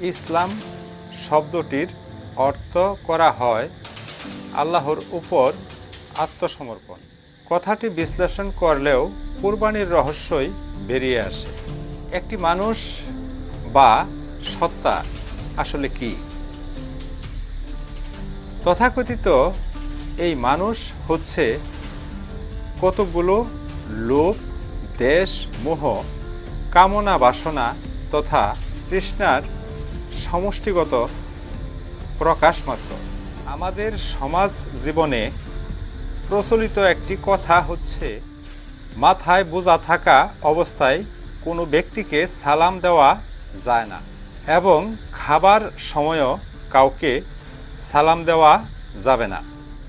ইসলাম শব্দটির অর্থ করা হয় আল্লাহর উপর আত্মসমর্পণ। কথাটি বিশ্লেষণ করলেও কুরবানির রহস্যই বেরিয়ে আসে। একটি মানুষ বা সত্তা আসলে কি? তথাকথিত এই মানুষ হচ্ছে কতকগুলো লোভ, দেশ, মোহ কামনা বাসনা তথা তৃষ্ণার সমষ্টিগত প্রকাশ মাত্র। আমাদের সমাজ জীবনে প্রচলিত একটি কথা হচ্ছে, মাথায় বোঝা থাকা অবস্থায় কোনো ব্যক্তিকে সালাম দেওয়া যায় না এবং খাবার সময়ও কাউকে সালাম দেওয়া যাবে না।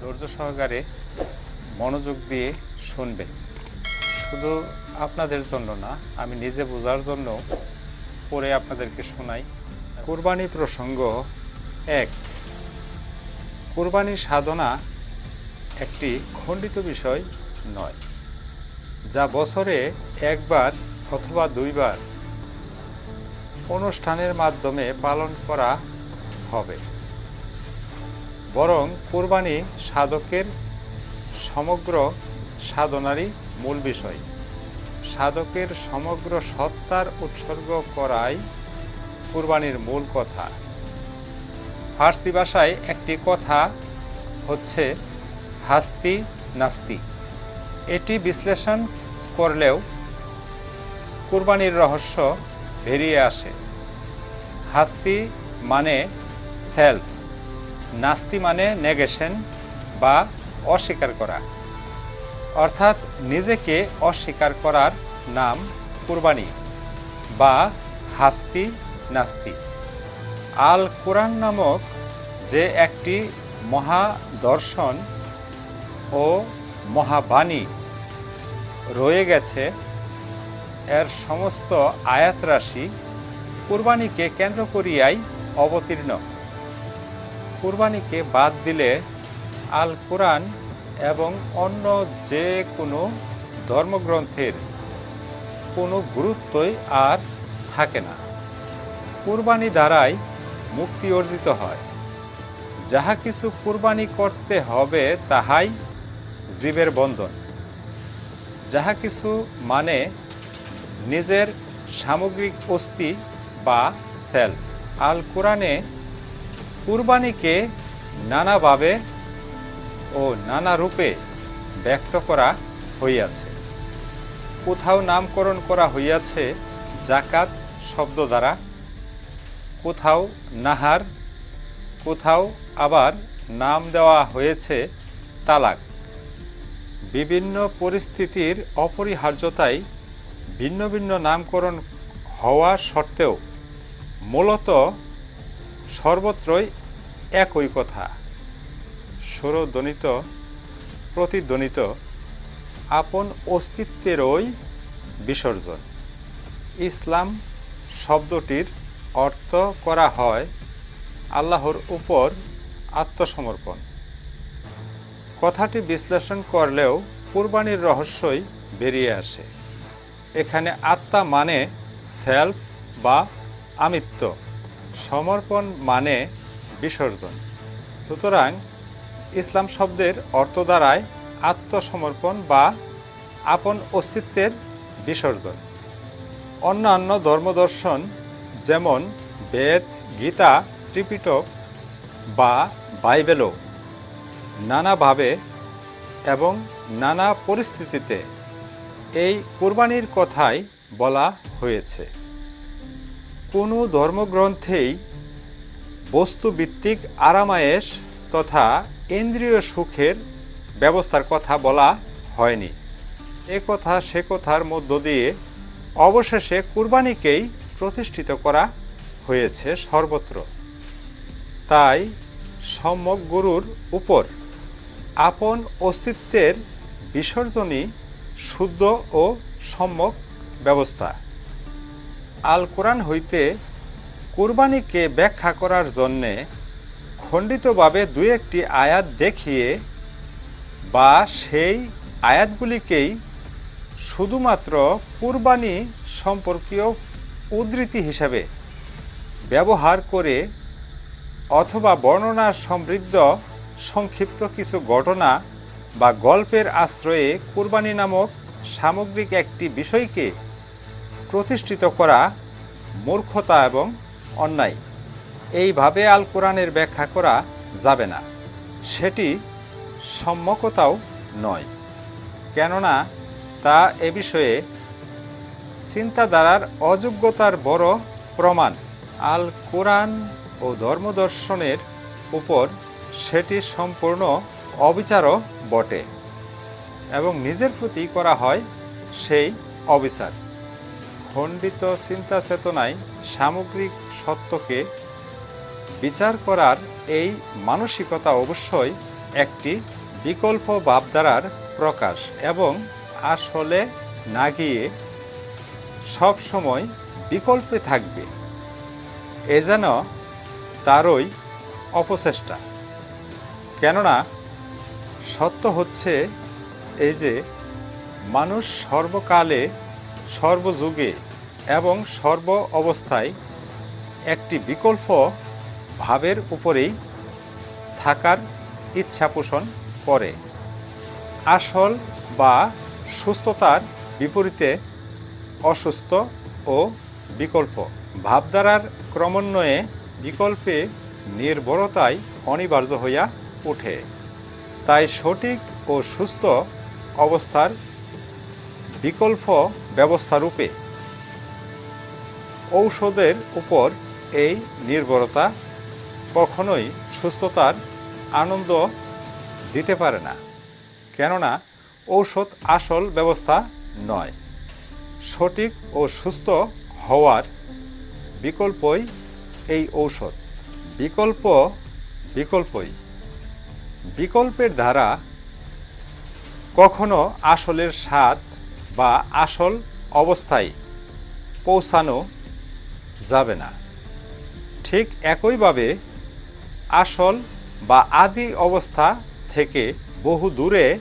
ধৈর্য সহকারে মনোযোগ দিয়ে শুনবেন। শুধু আপনাদের জন্য না, আমি নিজে বোঝার জন্য পরে আপনাদেরকে শোনাই। কোরবানি প্রসঙ্গ এক। কোরবানি সাধনা একটি খণ্ডিত বিষয় নয়, যা বছরে একবার অথবা দুইবার অনুষ্ঠানের মাধ্যমে পালন করা হবে। বরং কোরবানি সাধকের সমগ্র সাধনারই মূল বিষয়। সাধকের সমগ্র সত্তার উৎসর্গ করাই কুরবানির মূল কথা। ফার্সি ভাষায় একটি কথা হচ্ছে হাস্তি নাস্তি। এটি বিশ্লেষণ করলেও কুরবানির রহস্য বেরিয়ে আসে। হাস্তি মানে সেলফ, নাস্তি মানে নেগেশন বা অস্বীকার করা। অর্থাৎ নিজেকে অস্বীকার করার নাম কুরবানি বা হাস্তি নাস্তি। আল কোরআন নামক যে একটি মহাদর্শন ও মহাবাণী রয়ে গেছে, এর সমস্ত আয়াত রাশি কুরবানিকে কেন্দ্র করিয়াই অবতীর্ণ। কুরবানিকে বাদ দিলে আল কোরআন এবং অন্য যে কোনো ধর্মগ্রন্থের কোনো গুরুত্বই আর থাকে না। কুরবানি দ্বারাই মুক্তি অর্জিত হয়। যাহা কিছু কুরবানি করতে হবে তাহাই জীবের বন্ধন। যাহা কিছু মানে নিজের সামগ্রিক অস্তি বা সেলফ আল কোরআনে কুরবানিকে নানাভাবে ও নানা রূপে ব্যক্ত করা হইয়াছে। কোথাও নামকরণ করা হইয়াছে জাকাত শব্দ দ্বারা কোথাও নাহার, কোথাও আবার নাম দেওয়া হয়েছে তালাক। বিভিন্ন পরিস্থিতির অপরিহার্যতায় ভিন্ন ভিন্ন নামকরণ হওয়া সত্ত্বেও মূলত সর্বত্রই একই কথা। স্বরধ্বনিত, প্রতিধ্বনিত, আপন অস্তিত্বেরই বিসর্জন। ইসলাম শব্দটির অর্থ করা হয় আল্লাহর উপর আত্মসমর্পণ। কথাটি বিশ্লেষণ করলেও কুরবানির রহস্যই বেরিয়ে আসে। এখানে আত্মা মানে সেলফ বা আমিত্ব। সমর্পণ মানে বিসর্জন। সুতরাং ইসলাম শব্দের অর্থ দ্বারায় আত্মসমর্পণ বা আপন অস্তিত্বের বিসর্জন। অন্যান্য ধর্মদর্শন যেমন বেদ, গীতা, ত্রিপিটক বা বাইবেলও নানাভাবে এবং নানা পরিস্থিতিতে এই কোরবানির কথাই বলা হয়েছে। কোনো ধর্মগ্রন্থেই বস্তুভিত্তিক আরামায়েশ তথা ইন্দ্রিয় সুখের ব্যবস্থার কথা বলা হয়নি। এ কথা সে কথার মধ্য দিয়ে অবশেষে কুরবানিকেই প্রতিষ্ঠিত করা হয়েছে সর্বত্র। তাই সম্যক গুরুর উপর আপন অস্তিত্বের বিসর্জনই শুদ্ধ ও সম্যক ব্যবস্থা। আল কোরআন হইতে কুরবানিকে ব্যাখ্যা করার জন্যে খণ্ডিতভাবে দু একটি আয়াত দেখিয়ে বা সেই আয়াতগুলিকেই শুধুমাত্র কুরবানি সম্পর্কীয় উদ্ধৃতি হিসাবে ব্যবহার করে অথবা বর্ণনা সমৃদ্ধ সংক্ষিপ্ত কিছু ঘটনা বা গল্পের আশ্রয়ে কুরবানি নামক সামগ্রিক একটি বিষয়কে প্রতিষ্ঠিত করা মূর্খতা এবং অন্যায়। এইভাবে আল কোরআনের ব্যাখ্যা করা যাবে না। সেটি সম্যকতাও নয়। কেননা তা এ বিষয়ে চিন্তাধারার অযোগ্যতার বড় প্রমাণ। আল কোরআন ও ধর্মদর্শনের উপর সেটি সম্পূর্ণ অবিচারও বটে এবং নিজের প্রতি করা হয় সেই অবিচার। খণ্ডিত চিন্তা চেতনায় সামগ্রিক সত্যকে বিচার করার এই মানসিকতা অবশ্যই একটি বিকল্প ভাবধারার প্রকাশ এবং আসলে না গিয়ে সব সময় বিকল্পে থাকবে। এ যেন তারই অপচেষ্টা। কেননা সত্য হচ্ছে এই যে মানুষ সর্বকালে, সর্বযুগে এবং সর্ব অবস্থায় একটি বিকল্প ভাবের উপরেই থাকার ইচ্ছা পোষণ করে। আসল বা সুস্থতার বিপরীতে অসুস্থ ও বিকল্প। ভাবধারার ক্রমান্বয়ে বিকল্পে নির্ভরতাই অনিবার্য হইয়া ওঠে। তাই সঠিক ও সুস্থ অবস্থার বিকল্প ব্যবস্থারূপে ঔষধের উপর এই নির্ভরতা কখনোই সুস্থতার আনন্দ দিতে পারে না। কেননা ঔষধ আসল ব্যবস্থা নয়। সঠিক ও সুস্থ হওয়ার বিকল্পই এই ঔষধ। বিকল্প, বিকল্পই। বিকল্পের দ্বারা কখনো আসলের স্বাদ বা আসল অবস্থায় পৌঁছানো যাবে না। ঠিক একইভাবে আসল বা আদি অবস্থা থেকে বহু দূরে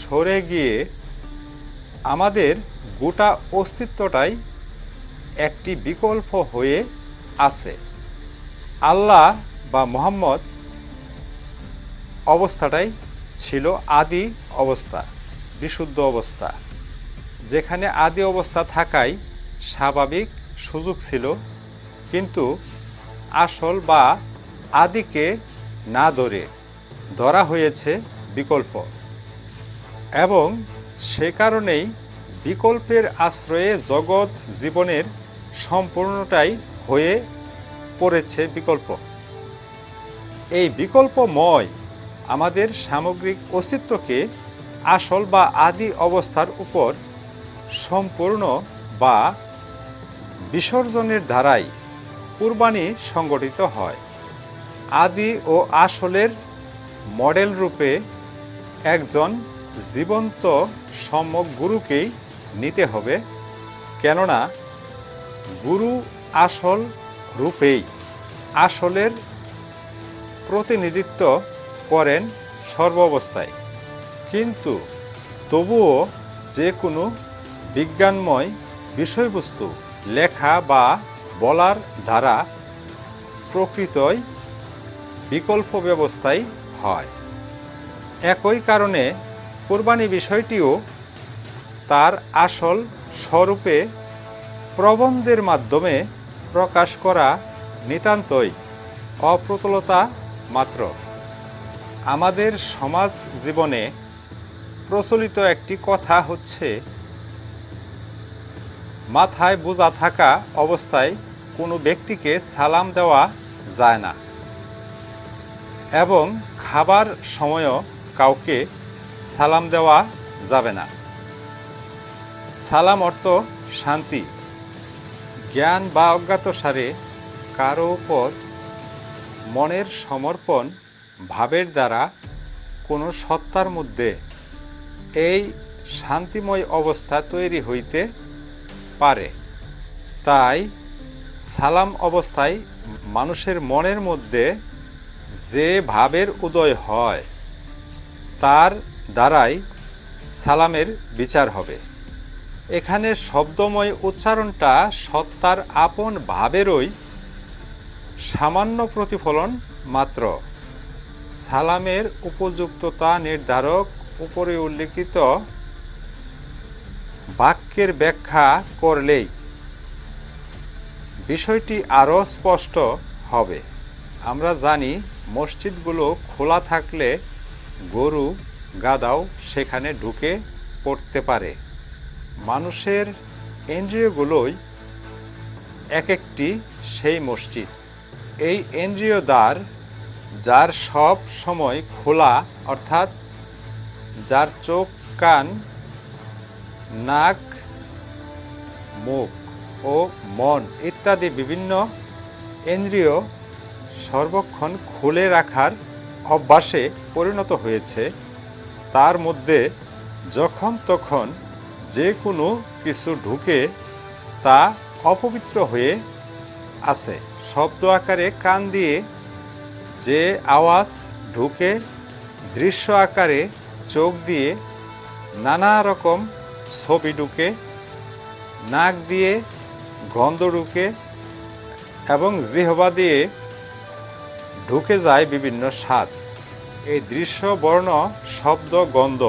সরে গিয়ে আমাদের গোটা অস্তিত্বটাই একটি বিকল্প হয়ে আছে। আল্লাহ বা মোহাম্মদ অবস্থাটাই ছিল আদি অবস্থা, বিশুদ্ধ অবস্থা। যেখানে আদি অবস্থা থাকাই স্বাভাবিক সুযোগ ছিল, কিন্তু আসল বা আদিকে না ধরে ধরা হয়েছে বিকল্প। এবং সে কারণেই বিকল্পের আশ্রয়ে জগৎ জীবনের সম্পূর্ণটাই হয়ে পড়েছে বিকল্প। এই বিকল্পময় আমাদের সামগ্রিক অস্তিত্বকে আসল বা আদি অবস্থার উপর সম্পূর্ণ বা বিসর্জনের দ্বারাই কুরবানি সংগঠিত হয়। আদি ও আসলের মডেল রূপে একজন জীবন্ত সম্যক গুরুকেই নিতে হবে, কেননা গুরু আসল রূপেই আসলের প্রতিনিধিত্ব করেন সর্ব অবস্থায় কিন্তু তবুও যে কোনো বিজ্ঞানময় বিষয়বস্তু, লেখা বা বলার দ্বারা প্রকৃতই বিকল্প ব্যবস্থাই হয়। একই কারণে কোরবানি বিষয়টিও তার আসল স্বরূপে প্রবন্ধের মাধ্যমে প্রকাশ করা নিতান্তই অপ্রতুলতা মাত্র। আমাদের সমাজ জীবনে প্রচলিত একটি কথা হচ্ছে, মাথায় বোঝা থাকা অবস্থায় কোনো ব্যক্তিকে সালাম দেওয়া যায় না এবং খাবার সময়ও কাউকে সালাম দেওয়া যাবে না। সালাম অর্থ শান্তি। জ্ঞান বা অজ্ঞাতসারে কারও উপর মনের সমর্পণ ভাবের দ্বারা কোনো সত্তার মধ্যে এই শান্তিময় অবস্থা তৈরি হইতে পারে। তাই সালাম অবস্থায় মানুষের মনের মধ্যে যে ভাবের উদয় হয়, তার দ্বারাই সালামের বিচার হবে। এখানে শব্দময় উচ্চারণটা সত্তার আপন ভাবেরই সামান্য প্রতিফলন মাত্র। সালামের উপযুক্ততা নির্ধারক উপরে উল্লেখিত বাক্যের ব্যাখ্যা করলেই বিষয়টি আরও স্পষ্ট হবে। আমরা জানি মসজিদগুলো খোলা থাকলে গরু, গাদাও সেখানে ঢুকে পড়তে পারে। মানুষের ইন্দ্রিয়গুলোই এক একটি সেই মসজিদ। এই ইন্দ্রিয় দ্বার, যার সব সময় খোলা, অর্থাৎ যার চোখ, কান, নাক, মুখ ও মন ইত্যাদি বিভিন্ন ইন্দ্রিয় সর্বক্ষণ খুলে রাখার অভ্যাসে পরিণত হয়েছে। তার মধ্যে যখন তখন যে কোনো কিছু ঢুকে তা অপবিত্র হয়ে আছে। শব্দ আকারে কান দিয়ে যে আওয়াজ ঢুকে, দৃশ্য আকারে চোখ দিয়ে নানা রকম ছবি ঢুকে, নাক দিয়ে গন্ধ ঢুকে এবং জিহবা দিয়ে ঢুকে যায় বিভিন্ন স্বাদ। এই দৃশ্য, বর্ণ, শব্দ, গন্ধ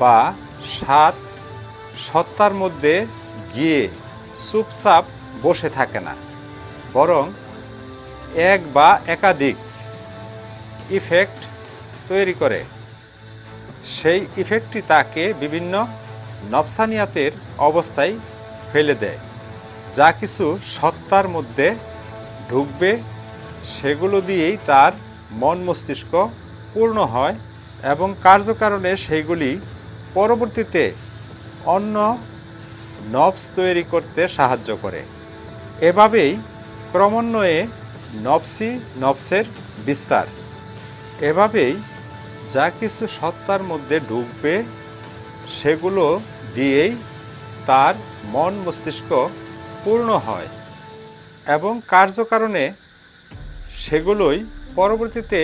বা স্বাদ সত্তার মধ্যে গিয়ে চুপচাপ বসে থাকে না, বরং এক বা একাধিক ইফেক্ট তৈরি করে। সেই ইফেক্টটি তাকে বিভিন্ন নফসানিয়াতের অবস্থায় ফেলে দেয়। যা কিছু সত্তার মধ্যে ঢুকবে, সেগুলো দিয়েই তার মন মস্তিষ্ক পূর্ণ হয় এবং কার্যকারণে সেইগুলি পরবর্তীতে অন্য নবস তৈরি করতে সাহায্য করে। এভাবেই ক্রমান্বয়ে নবসি নবসের বিস্তার। এভাবেই যা কিছু সত্তার মধ্যে ঢুকবে সেগুলো দিয়েই তার মন মস্তিষ্ক পূর্ণ হয় এবং কার্যকারণে সেগুলোই পরবর্তীতে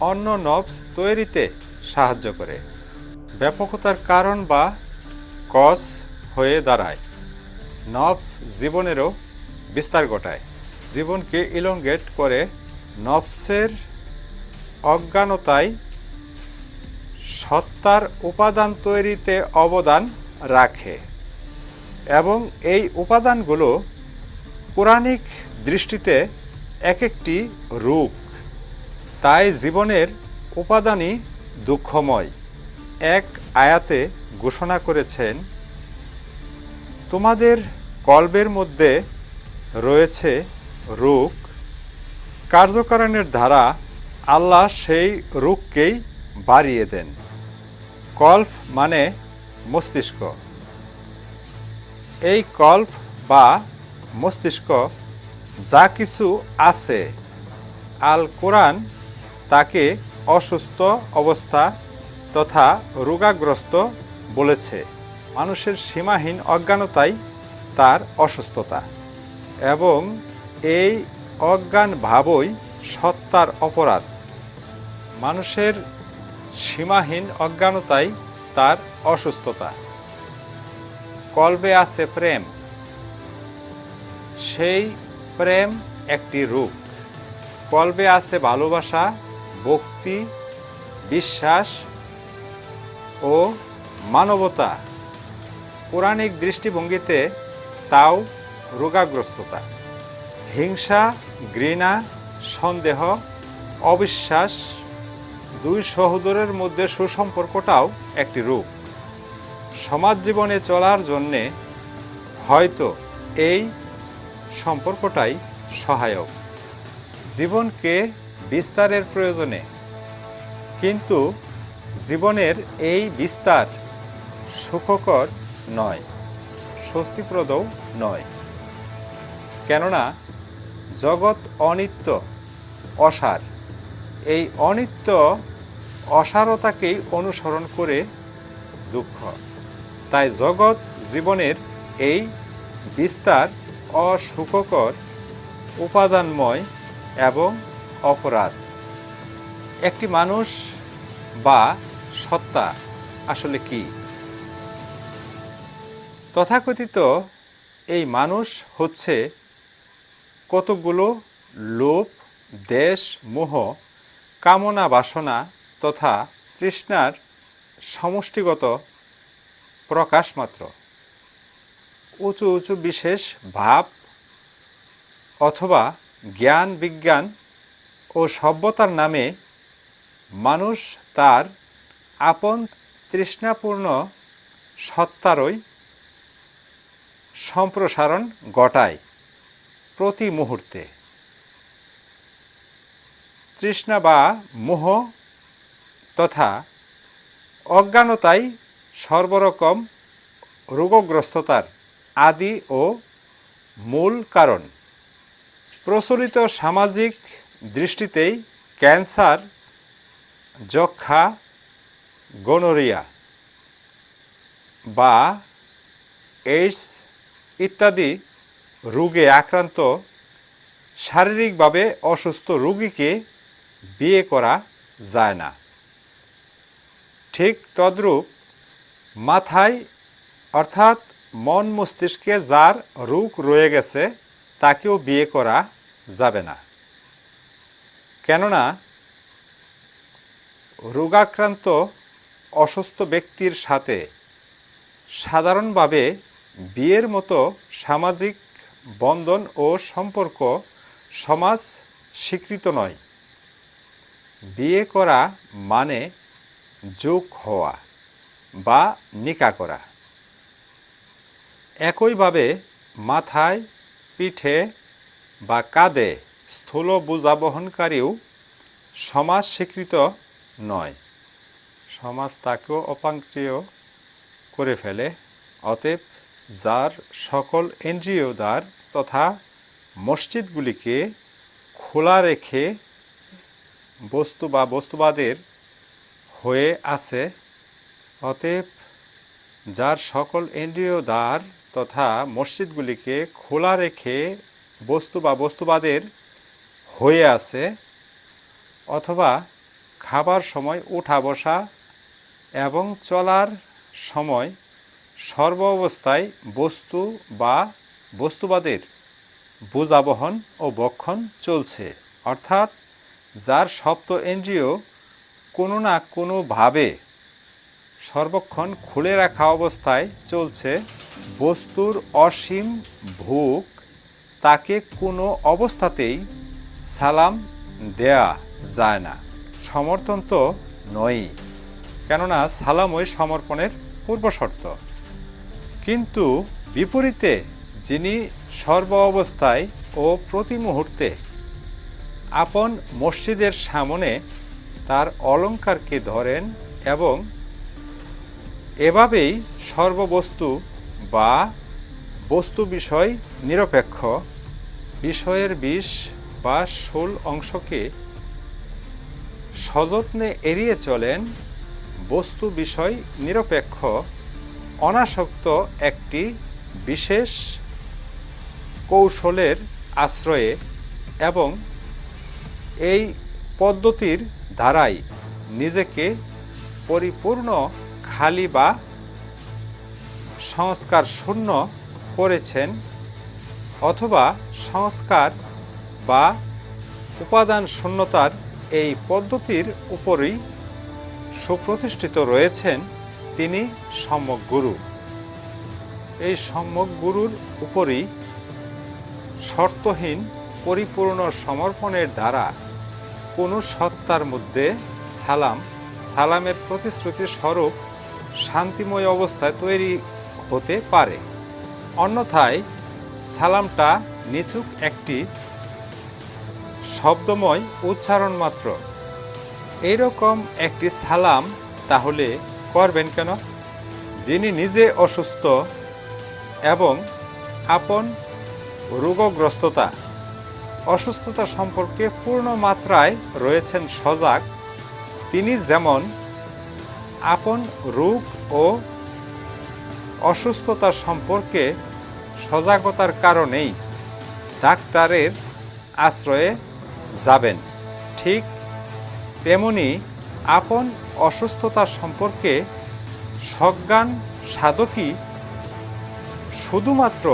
অন্য নবস তৈরিতে সাহায্য করে। ব্যাপকতার কারণ বা কস হয়ে দাঁড়ায়। নবস জীবনেরও বিস্তার ঘটায়। জীবনকে ইলঙ্গেট করে নবসের অজ্ঞানতায় সত্তার উপাদান তৈরিতে অবদান রাখে এবং এই উপাদানগুলো পৌরাণিক দৃষ্টিতে এক একটি রূপ। তাই জীবনের উপাদানই দুঃখময়। এক আয়াতে ঘোষণা করেছেন, তোমাদের কল্পের মধ্যে রয়েছে রোগ। কার্যকারণের ধারা আল্লাহ সেই রূপকেই বাড়িয়ে দেন। কল্প মানে মস্তিষ্ক। এই কল্প বা মস্তিষ্ক যা কিছু আছে, আল কোরআন তাকে অসুস্থ অবস্থা তথা রোগাগ্রস্ত বলেছে, মানুষের সীমাহীন অজ্ঞানতাই তার অসুস্থতা এবং এই অজ্ঞান ভাবই সত্তার অপরাধ। মানুষের সীমাহীন অজ্ঞানতাই তার অসুস্থতা। কলবে আছে প্রেম। সেই প্রেম একটি রূপ। কলবে আছে ভালোবাসা, ভক্তি, বিশ্বাস ও মানবতা। পৌরাণিক দৃষ্টিভঙ্গিতে তাও রোগাগ্রস্ততা। হিংসা, ঘৃণা, সন্দেহ, অবিশ্বাস দুই সহোদরের মধ্যে সুসম্পর্কটাও একটি রূপ। সমাজ জীবনে চলার জন্যে হয়তো এই সম্পর্কটাই সহায়ক। জীবনকে বিস্তারের প্রয়োজনে। কিন্তু জীবনের এই বিস্তার সুখকর নয়, স্বস্তিপ্রদও নয়। কেননা, জগৎ অনিত্য, অসার। এই অনিত্য, অসারতাকেই অনুসরণ করে দুঃখ। তাই জগৎ জীবনের এই বিস্তার অসুখকর, উপাদানময় এবং অপরাধ। একটি মানুষ বা সত্তা আসলে কি? তথাকথিত এই মানুষ হচ্ছে কতগুলো লোভ, দেশ, মোহ, কামনা, বাসনা তথা তৃষ্ণার সমষ্টিগত প্রকাশমাত্র উঁচু উঁচু বিশেষ ভাব অথবা জ্ঞান, বিজ্ঞান ও সভ্যতার নামে মানুষ তার আপন তৃষ্ণাপূর্ণ সত্তারই সম্প্রসারণ ঘটায় প্রতি মুহূর্তে। তৃষ্ণা বা মোহ তথা অজ্ঞানতাই সর্বরকম রোগগ্রস্ততার আদি ও মূল কারণ। প্রচলিত সামাজিক দৃষ্টিতেই ক্যান্সার যক্ষা, গনোরিয়া বা এইডস ইত্যাদি রোগে আক্রান্ত শারীরিকভাবে অসুস্থ রোগীকে বিয়ে করা যায় না। ঠিক তদ্রূপ মাথায় অর্থাৎ মন মস্তিষ্কে যার রোগ রয়ে গেছে, তাকেও বিয়ে করা যাবে না। কেননা রোগাক্রান্ত অসুস্থ ব্যক্তির সাথে সাধারণভাবে বিয়ের মতো সামাজিক বন্ধন ও সম্পর্ক সমাজ স্বীকৃত নয়। বিয়ে করা মানে যোগ হওয়া বা নিকা করা। একইভাবে মাথায়, পিঠে বা কাঁধে স্থূল বোঝা বহনকারীও সমাজ স্বীকৃত নয়। সমাজ তাকেও অপাঙ্ক্রিয় করে ফেলে, অতএব যার সকল এনজিও দ্বার তথা মসজিদগুলিকে খোলা রেখে বস্তু বা বস্তুবাদের হয়ে আছে, অতএব যার সকল এনজিও দ্বার তথা মসজিদগুলিকে খোলা রেখে বস্তু বা বস্তুবাদের হয়ে আছে, অথবা খাবার সময় উঠা বসা এবং চলার সময় সর্ব অবস্থায় বস্তু বা বস্তুবাদের বোঝাবহন ও বক্ষণ চলছে। অর্থাৎ যার সপ্ত এনজিও কোনো না কোনোভাবে সর্বক্ষণ খুলে রাখা অবস্থায় চলছে, বস্তুর অসীম ভোগ তাকে কোনো অবস্থাতেই সালাম দেয়া যায় না। সমর্থন তো নয়ই, কেননা সালামই সমর্পণের পূর্বশর্ত। কিন্তু বিপরীতে যিনি সর্ব অবস্থায় ও প্রতি মুহূর্তে আপন মসজিদের সামনে তার অলঙ্কারকে ধরেন এবং এভাবেই সর্ববস্তু বা বস্তু বিষয় নিরপেক্ষ, বিষয়ের বিষ বা ষোল অংশকে সযত্নে এড়িয়ে চলেন বস্তু বিষয় নিরপেক্ষ, অনাসক্ত একটি বিশেষ কৌশলের আশ্রয়ে এবং এই পদ্ধতির দ্বারাই নিজেকে পরিপূর্ণ খালি বা সংস্কার শূন্য করেছেন অথবা সংস্কার বা উপাদান শূন্যতার এই পদ্ধতির উপরই সুপ্রতিষ্ঠিত রয়েছেন তিনি সম্যক গুরু। এই সম্যক গুরুর উপরই শর্তহীন পরিপূর্ণ সমর্পণের দ্বারা কোনো সত্তার মধ্যে সালাম, সালামের প্রতিশ্রুতি স্বরূপ শান্তিময় অবস্থায় তৈরি হতে পারে। অন্যথায় সালামটা নিচুক একটি শব্দময় উচ্চারণ মাত্র। এইরকম একটি সালাম তাহলে করবেন কেন? যিনি নিজে অসুস্থ এবং আপন রোগগ্রস্ততা, অসুস্থতা সম্পর্কে পূর্ণ মাত্রায় রয়েছেন সজাগ, তিনি যেমন আপন রোগ ও অসুস্থতা সম্পর্কে সজাগতার কারণেই ডাক্তারের আশ্রয়ে যাবেন। ঠিক তেমনি আপন অসুস্থতা সম্পর্কে সজ্ঞান সাধকই শুধুমাত্র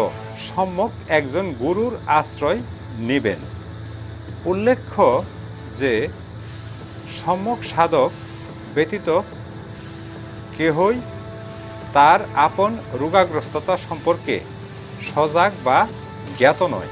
সম্যক একজন গুরুর আশ্রয় নেবেন। উল্লেখ্য যে সম্যক সাধক ব্যতীত কেহই তার আপন রোগাগ্রস্ততা সম্পর্কে সজাগ বা জ্ঞাত নয়।